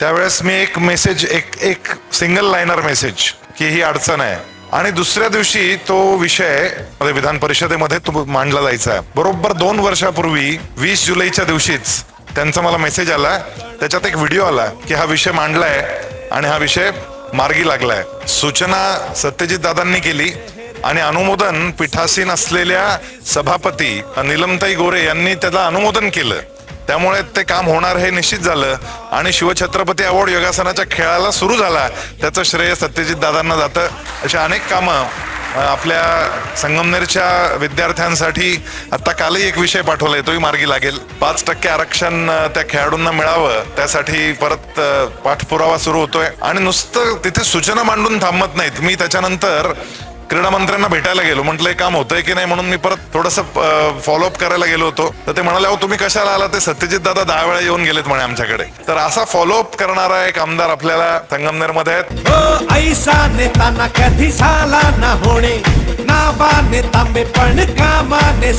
त्यावेळेस मी एक मेसेज एक एक सिंगल लाईनर मेसेज की ही अडचण आहे. आणि दुसऱ्या दिवशी तो विषय विधान परिषदेमध्ये तो मांडला जायचा आहे. बरोबर दोन वर्षापूर्वी वीस जुलैच्या दिवशीच त्यांचा मला मेसेज आला. त्याच्यात एक व्हिडिओ आला की हा विषय मांडलाय आणि हा विषय मार्गी लागलाय. सूचना सत्यजित दादांनी केली आणि अनुमोदन पीठासीन असलेल्या सभापती निलमताई गोरे यांनी त्याला अनुमोदन केलं. त्यामुळे ते काम होणार हे निश्चित झालं. आणि शिवछत्रपती अवॉर्ड योगासनाच्या खेळाला सुरू झाला. त्याचं श्रेय सत्यजित दादांना जातं. अशा अनेक कामं आपल्या संगमनेरच्या विद्यार्थ्यांसाठी आता कालही एक विषय पाठवलाय. तोही मार्गी लागेल. पाच टक्के आरक्षण त्या खेळाडूंना मिळावं त्यासाठी परत पाठपुरावा सुरू होतोय. आणि नुसतं तिथे सूचना मांडून थांबत नाहीत. मी त्याच्यानंतर क्रीडा मंत्र्यांना भेटायला गेलो. म्हटलं हे काम होतंय की नाही? म्हणून मी परत थोडस फॉलोअप करायला गेलो होतो. तर ते म्हणाले अहो तुम्ही कशाला आला ते सत्यजित दादा दहा वेळा येऊन गेलेत म्हणे आमच्याकडे. तर असा फॉलोअप करणारा एक आमदार आपल्याला संगमनेरमध्ये आहेत. ऐसा नेता ना कधी झाला ना होणे. नावाने तांबे पण कामाने